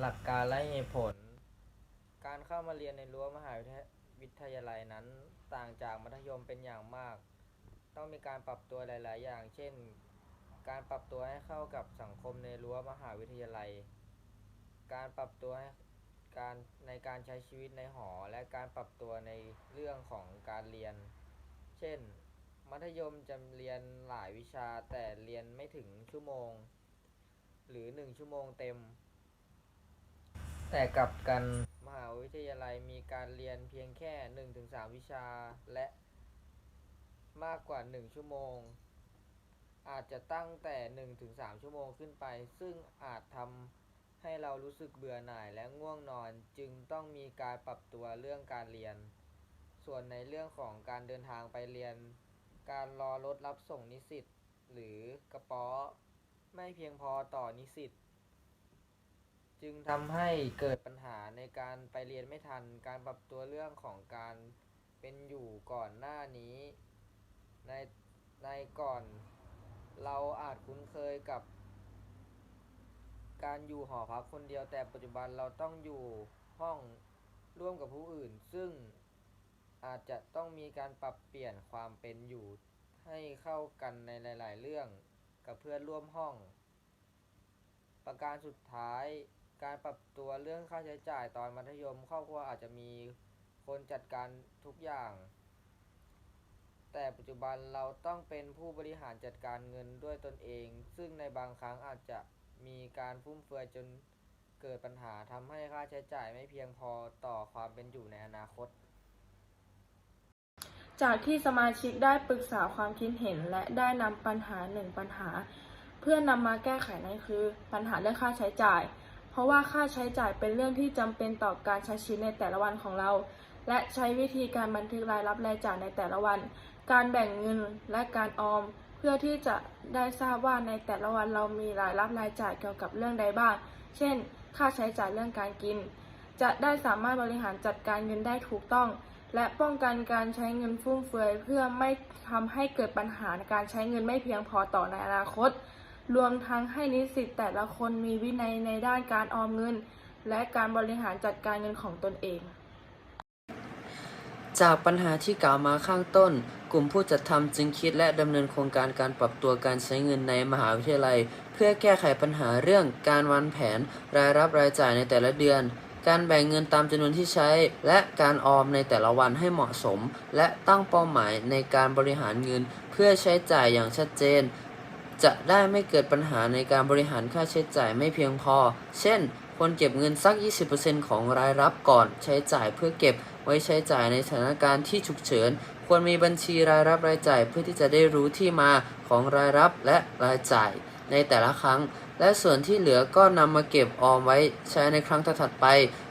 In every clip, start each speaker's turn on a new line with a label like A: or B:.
A: หลักการและเหตุผล การเข้ามาเรียนในรั้วมหาวิทยาลัยนั้น ต่างจากมัธยมเป็นอย่างมาก ต้องมีการปรับตัวหลาย ๆ อย่าง เช่น การปรับตัวให้เข้ากับสังคมในรั้วมหาวิทยาลัย การปรับตัวให้การในการใช้ชีวิตในหอ และการปรับตัวในเรื่องของการเรียน เช่น มัธยมจะเรียนหลายวิชาแต่เรียนไม่ถึงชั่วโมง หรือ 1 ชั่วโมงเต็ม แต่กลับกันมหาวิทยาลัยมีการเรียนเพียงแค่ 1-3 วิชาและมากกว่า 1 ชั่วโมง อาจจะตั้งแต่ 1-3 ชั่วโมงขึ้นไป ซึ่งอาจทำให้เรารู้สึกเบื่อหน่ายและง่วงนอนจึงต้องมีการปรับตัวเรื่องการเรียน ส่วนในเรื่องของการเดินทางไปเรียน การรอรถรับส่งนิสิตหรือกระป๋อไม่เพียงพอต่อนิสิต จึงทำให้เกิดปัญหาในการไปเรียนไม่ทัน การปรับตัวเรื่องของการเป็นอยู่ก่อนหน้านี้ ในในก่อนเราอาจคุ้นเคยกับ การอยู่หอพักคนเดียวแต่ปัจจุบันเราต้องอยู่ห้องร่วมกับผู้อื่น ซึ่งอาจจะต้องมีการปรับเปลี่ยนความเป็นอยู่ให้เข้ากันในหลาย ๆ เรื่องกับเพื่อนร่วมห้อง ประการสุดท้าย การปรับตัวเรื่องค่าใช้จ่ายตอนมัธยม ครอบครัวอาจจะมีคนจัดการทุกอย่าง แต่ปัจจุบันเราต้องเป็นผู้บริหารจัดการเงินด้วยตนเอง ซึ่งในบางครั้งอาจจะมีการฟุ่มเฟือยจนเกิดปัญหาทำให้ค่าใช้จ่ายไม่เพียงพอต่อความเป็นอยู่ในอนาคต
B: จากที่สมาชิกได้ปรึกษาความคิดเห็นและได้นำปัญหาหนึ่งปัญหา เพื่อนำมาแก้ไขนั่นคือ ปัญหาเรื่องค่าใช้จ่าย ราะว่าค่าใช้จ่ายเป็นเรื่องที่จำเป็นต่อการใช้ชีวิตในแต่ละวันของเรา และใช้วิธีการบันทึกรายรับรายจ่ายในแต่ละวัน การแบ่งเงินและการออม เพื่อที่จะได้ทราบว่าในแต่ละวันเรามีรายรับรายจ่ายเกี่ยวกับเรื่องใดบ้าง เช่น ค่าใช้จ่ายเรื่องการกิน จะได้สามารถบริหารจัดการเงินได้ถูกต้อง และป้องกันการใช้เงินฟุ่มเฟือย เพื่อไม่ทำให้เกิดปัญหาการใช้เงินไม่เพียงพอต่อในอนาคต รวมทั้งให้นิสิตแต่ละคนมีวินัยในด้านการออมเงิน และการบริหารจัดการเงินของตนเอง
C: จากปัญหาที่กล่าวมาข้างต้น กลุ่มผู้จัดทำจึงคิดและดำเนินโครงการการปรับตัวการใช้เงินในมหาวิทยาลัย เพื่อแก้ไขปัญหาเรื่องการวางแผน รายรับรายจ่ายในแต่ละเดือน การแบ่งเงินตามจำนวนที่ใช้ และการออมในแต่ละวันให้เหมาะสม และตั้งเป้าหมายในการบริหารเงิน เพื่อใช้จ่ายอย่างชัดเจน จะได้ไม่เกิดปัญหาในการบริหารค่าใช้จ่ายไม่เพียงพอ เช่น ควรเก็บเงินสัก 20%ของรายรับก่อนใช้จ่ายเพื่อเก็บไว้ใช้จ่ายในสถานการณ์ที่ฉุกเฉิน ควรมีบัญชีรายรับรายจ่ายเพื่อที่จะได้รู้ที่มาของรายรับและรายจ่ายในแต่ละครั้ง และส่วนที่เหลือก็นำมาเก็บออมไว้ใช้ในครั้งถัดไป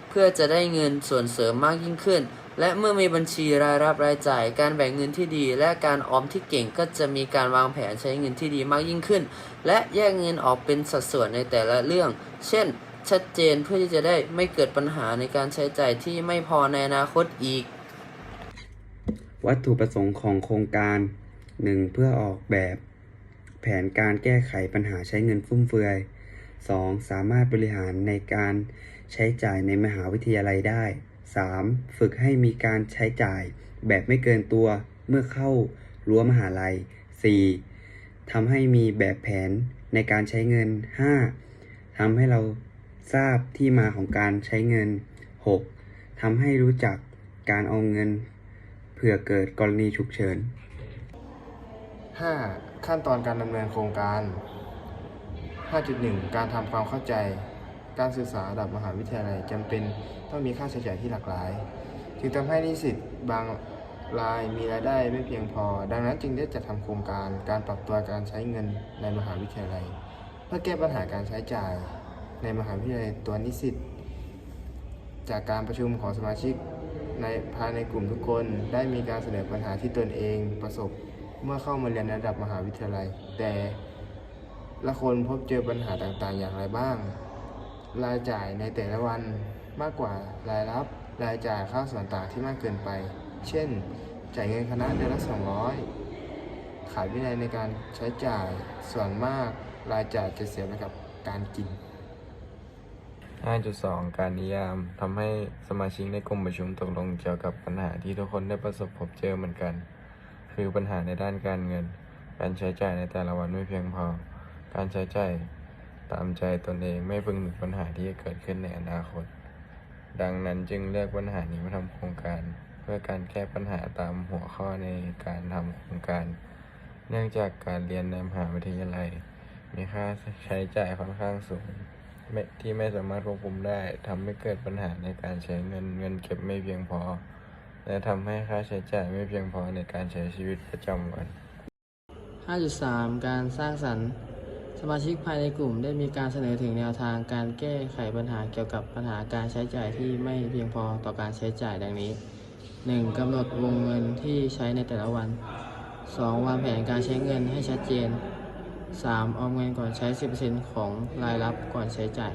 C: เพื่อจะได้เงินส่วนเสริมมากยิ่งขึ้น และเมื่อมีบัญชีรายรับรายจ่าย การแบ่งเงินที่ดี และการออมที่เก่งก็จะมีการวางแผนใช้เงินที่ดีมากยิ่งขึ้น และแยกเงินออกเป็นสัดส่วนในแต่ละเรื่อง เช่น ชัดเจนเพื่อที่จะได้ไม่เกิดปัญหาในการใช้จ่ายที่ไม่พอในอนาคตอีก
D: วัตถุประสงค์ของโครงการ 1. เพื่อออกแบบ แผนการแก้ไขปัญหาใช้เงินฟุ่มเฟือย 2. สามารถบริหารในการใช้จ่ายในมหาวิทยาลัยได้ 3. ฝึกให้มีการใช้จ่ายแบบไม่เกินตัวเมื่อเข้ารั้วมหาลัย 4. ทำให้มีแบบแผนในการใช้เงิน 5. ทำให้เราทราบที่มาของการใช้เงิน 6. ทำให้รู้จักการเอาเงิน เผื่อเกิดกรณีฉุกเฉิน
E: 5. ขั้นตอนการดำเนินโครงการ 5.1 การทำความเข้าใจ การศึกษาระดับมหาวิทยาลัยจำเป็นต้องมีค่าใช้จ่ายที่หลากหลาย จึงทำให้นิสิตบางรายมีรายได้ไม่เพียงพอ ดังนั้นจึงได้จัดทำโครงการการปรับตัวการใช้เงินในมหาวิทยาลัย เพื่อแก้ปัญหาการใช้จ่ายในมหาวิทยาลัยตัวนิสิตจากการประชุมของสมาชิกในภายในกลุ่มทุกคนได้มีการเสนอปัญหาที่ตนเองประสบเมื่อเข้ามาเรียนในระดับมหาวิทยาลัย แต่ละคนพบเจอปัญหาต่างๆ อย่างไรบ้าง รายจ่ายในแต่ละวันมากกว่ารายรับรายจ่ายค่าส่วนต่างที่มากเกินไป เช่น จ่ายเงินคณะเดือนละ 200 ขาดวินัยในการใช้จ่ายส่วนมากรายจ่ายจะเสียไปกับการกิน
F: 5.2 การนิยามทำให้สมาชิกในกลุ่มประชุมตกลงเกี่ยวกับปัญหาที่ทุกคนได้ประสบพบเจอเหมือนกัน คือปัญหาในด้านการเงิน การใช้จ่ายในแต่ละวันไม่เพียงพอ การใช้จ่าย ตามใจตนเองไม่พึงถึงปัญหาที่จะเกิดขึ้นในอนาคต ดังนั้นจึงเลือกปัญหานี้มาทำโครงการ เพื่อการแก้ปัญหาตามหัวข้อในการทำโครงการ เนื่องจากการเรียนในมหาวิทยาลัย มีค่าใช้จ่ายค่อนข้างสูงที่ไม่สามารถควบคุมได้ทำให้เกิดปัญหาในการใช้เงินเงินเก็บไม่เพียงพอ และทำให้ค่าใช้จ่ายไม่เพียงพอในการใช้ชีวิตประจำวัน
C: 5.3 การสร้างสรรค์ สมาชิกภายในกลุ่มได้มีการเสนอถึงแนวทางการแก้ไขปัญหาเกี่ยวกับปัญหาการใช้จ่ายที่ไม่เพียงพอต่อการใช้จ่ายดังนี้ 1. กำหนดวงเงินที่ใช้ในแต่ละวัน 2. วางแผนการใช้เงินให้ชัดเจน 3. ออมเงินก่อนใช้ 10%ของรายรับก่อนใช้จ่าย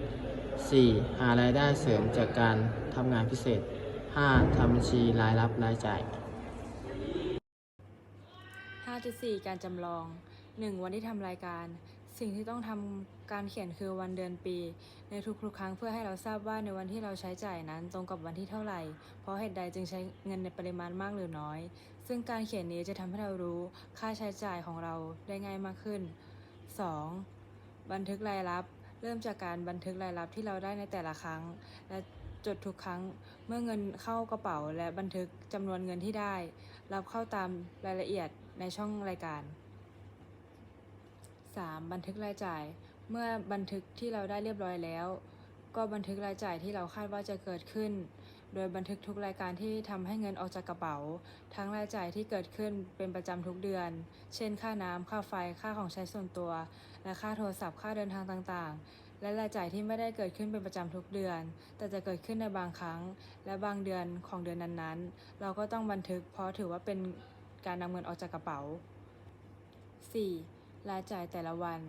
C: 4. หารายได้เสริมจากการทำงานพิเศษ 5. ทำบัญชีรายรับรายจ่าย
G: 5.4 การจำลอง 1. วันที่ทำรายการ สิ่งที่ต้องทำการเขียนคือวันเดือนปี ในทุกๆ ครั้งเพื่อให้เราทราบว่าในวันที่เราใช้จ่ายนั้นตรงกับวันที่เท่าไหร่ เพราะเหตุใดจึงใช้เงินในปริมาณมากหรือน้อย ซึ่งการเขียนนี้จะทำให้เรารู้ค่าใช้จ่ายของเราได้ง่ายมากขึ้น 2. บันทึกรายรับ เริ่มจากการบันทึกรายรับที่เราได้ในแต่ละครั้ง และจดทุกครั้งเมื่อเงินเข้ากระเป๋าและบันทึกจำนวนเงินที่ได้ รับเข้าตามรายละเอียดในช่องรายการ 3. บันทึกรายจ่าย เมื่อบันทึกที่เราได้เรียบร้อยแล้ว ก็บันทึกรายจ่ายที่เราคาดว่าจะเกิดขึ้น โดยบันทึกทุกรายการที่ทำให้เงินออกจากกระเป๋า ทั้งรายจ่ายที่เกิดขึ้นเป็นประจำทุกเดือน เช่น ค่าน้ำค่าไฟ ค่าของใช้ส่วนตัว และค่าโทรศัพท์ ค่าเดินทางต่างๆ และรายจ่ายที่ไม่ได้เกิดขึ้นเป็นประจำทุกเดือน แต่จะเกิดขึ้นในบางครั้ง และบางเดือนของเดือนนั้นๆ เราก็ต้องบันทึกเพราะถือว่าเป็นการนำเงินออกจากกระเป๋า 4. รายจ่ายแต่ละวัน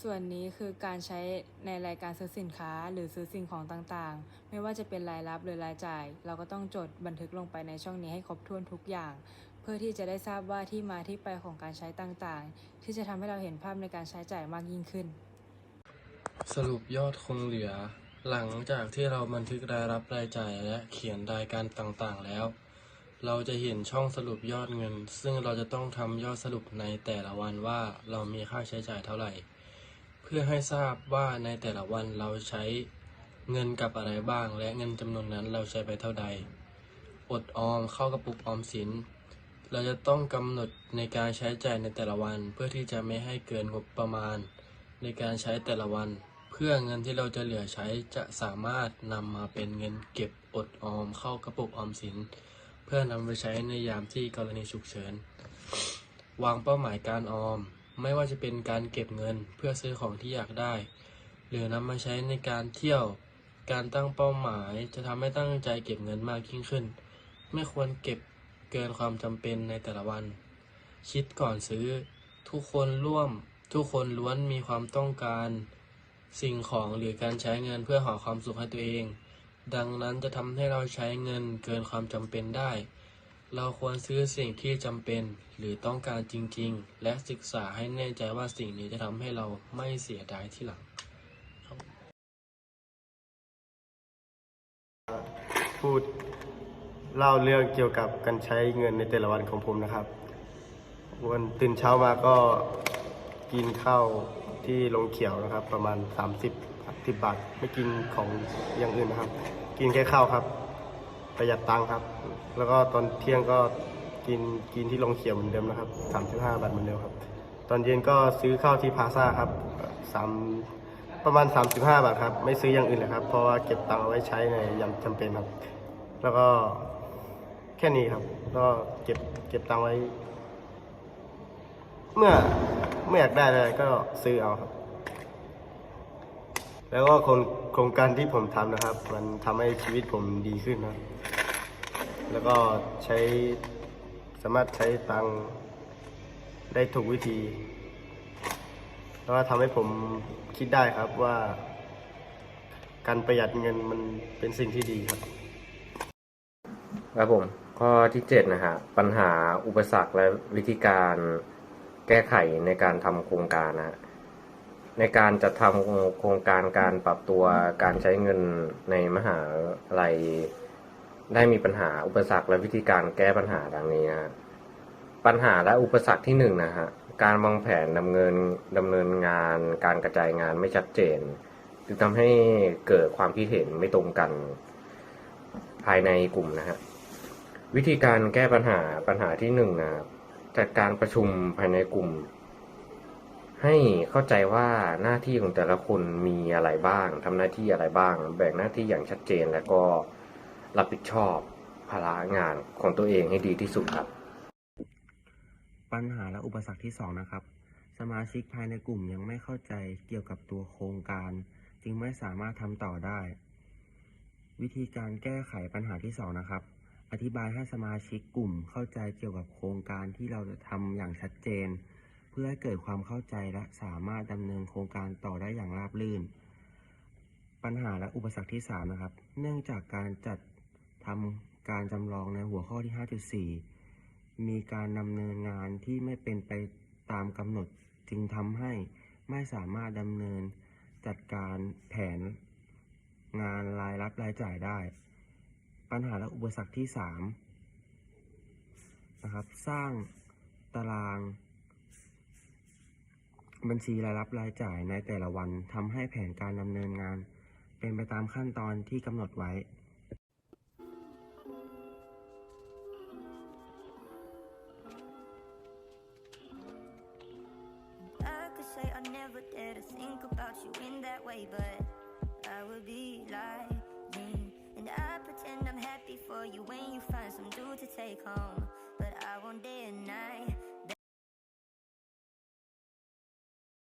G: ส่วนนี้คือการใช้ในรายการซื้อสินค้าหรือซื้อสิ่งของต่างๆ ไม่ว่าจะเป็นรายรับหรือรายจ่าย เราก็ต้องจดบันทึกลงไปในช่องนี้ให้ครบถ้วนทุกอย่าง เพื่อที่จะได้ทราบว่าที่มาที่ไปของการใช้ต่างๆ ที่จะทำให้เราเห็นภาพในการใช้จ่ายมากยิ่งขึ้น
H: สรุปยอดคงเหลือ หลังจากที่เราบันทึกรายรับรายจ่ายและเขียนรายการต่างๆ แล้ว เราจะเห็นช่องสรุปยอดเงิน ซึ่งเราจะต้องทำยอดสรุปในแต่ละวันว่าเรามีค่าใช้จ่ายเท่าไหร่ เพื่อให้ทราบว่าในแต่ละวันเราใช้เงินกับอะไรบ้าง และเงินจำนวนนั้นเราใช้ไปเท่าใด อดออมเข้ากระปุกออมสิน เราจะต้องกำหนดในการใช้จ่ายในแต่ละวัน เพื่อที่จะไม่ให้เกินงบประมาณ ในการใช้แต่ละวัน เพื่อเงินที่เราจะเหลือใช้จะสามารถนำมาเป็นเงินเก็บอดออมเข้ากระปุกออมสิน เพื่อนำไปใช้ในยามที่กรณีฉุกเฉิน วางเป้าหมายการออม ไม่ว่าจะเป็นการเก็บเงินเพื่อซื้อของที่อยากได้ หรือนำมาใช้ในการเที่ยว การตั้งเป้าหมายจะทำให้ตั้งใจเก็บเงินมากยิ่งขึ้น ไม่ควรเก็บเกินความจำเป็นในแต่ละวัน คิดก่อนซื้อ ทุกคนร่วม ทุกคนล้วนมีความต้องการ สิ่งของหรือการใช้เงินเพื่อหาความสุขให้ตัวเอง ดังนั้นจะทำให้เราใช้เงินเกินความจำเป็นได้ เราควรซื้อสิ่งที่จำเป็นหรือต้องการจริง ๆ และศึกษาให้แน่ใจว่าสิ่งนี้จะทำให้เราไม่เสียดายที่หลัง
I: พูดเล่าเรื่องเกี่ยวกับการใช้เงินในแต่ละวันของผมนะครับ วันตื่นเช้ามาก็กินข้าว ที่ลงเขียวนะครับ ประมาณ 30 10บาทไม่กินของอย่างอื่นนะครับ กินแค่ข้าวครับ ประหยัดตังค์ครับ แล้วก็ตอนเที่ยงก็กินกินที่ลงเขียวเหมือนเดิมนะครับ 35 บาทเหมือนเดิมครับ ตอนเย็นก็ซื้อข้าวที่พาซ่าครับสามประมาณ 35 บาทครับ ไม่ซื้ออย่างอื่นเลยครับ เพราะว่าเก็บตังค์เอาไว้ใช้ในยามจำเป็นครับ แล้วก็แค่นี้ครับ ก็เก็บเก็บตังค์ไว้ เมื่อ เมื่อยากได้อะไรก็ซื้อเอาครับ แล้วก็โครงการที่ผมทำนะครับ มันทำให้ชีวิตผมดีขึ้นนะแล้วก็ใช้สามารถใช้ตังค์ได้ถูกวิธี แล้วก็ทำให้ผมคิดได้ครับว่า การประหยัดเงินมันเป็นสิ่งที่ดีครับ
J: ครับผม ข้อที่เจ็ดนะฮะปัญหาอุปสรรคและวิธีการ แก้ไขในการทำโครงการนะฮะในการจัดทำโครงการการปรับตัวการใช้เงินในมหาลัย ได้มีปัญหาอุปสรรคและวิธีการแก้ปัญหาดังนี้นะฮะปัญหาและอุปสรรคที่หนึ่งนะฮะการวางแผนดำเนินดำเนินงาน การกระจายงานไม่ชัดเจนจึงทำให้เกิดความคิดเห็นไม่ตรงกัน ภายในกลุ่มนะฮะวิธีการแก้ปัญหาปัญหาที่หนึ่งนะครับ จัดการประชุมภายในกลุ่ม ให้เข้าใจว่าหน้าที่ของแต่ละคนมีอะไรบ้างทำหน้าที่อะไรบ้าง แบ่งหน้าที่อย่างชัดเจนแล้วก็รับผิดชอบภาระงานของตัวเองให้ดีที่สุดครับ
K: ปัญหาและอุปสรรคที่สองนะครับ สมาชิกภายในกลุ่มยังไม่เข้าใจเกี่ยวกับตัวโครงการ จึงไม่สามารถทำต่อได้ วิธีการแก้ไขปัญหาที่สองนะครับ อธิบายให้สมาชิกกลุ่มเข้าใจเกี่ยวกับโครงการที่เราจะทำอย่างชัดเจน เพื่อให้เกิดความเข้าใจและสามารถดำเนินโครงการต่อได้อย่างราบรื่น ปัญหาและอุปสรรคที่สามนะครับ เนื่องจากการจัดทำการจำลองในหัวข้อที่ 5.4 มีการดำเนินงานที่ไม่เป็นไปตามกำหนดจึงทำให้ไม่สามารถดำเนินจัดการแผนงานรายรับรายจ่ายได้ ปัญหาและอุปสรรคที่3นะครับสร้างตาราง บัญชีรายรับรายจ่ายในแต่ละวันทำให้แผนการดำเนินงาน เป็นไปตามขั้นตอนที่กำหนดไว้
L: And I pretend I'm happy for you when you find some dude to take home. But I won't deny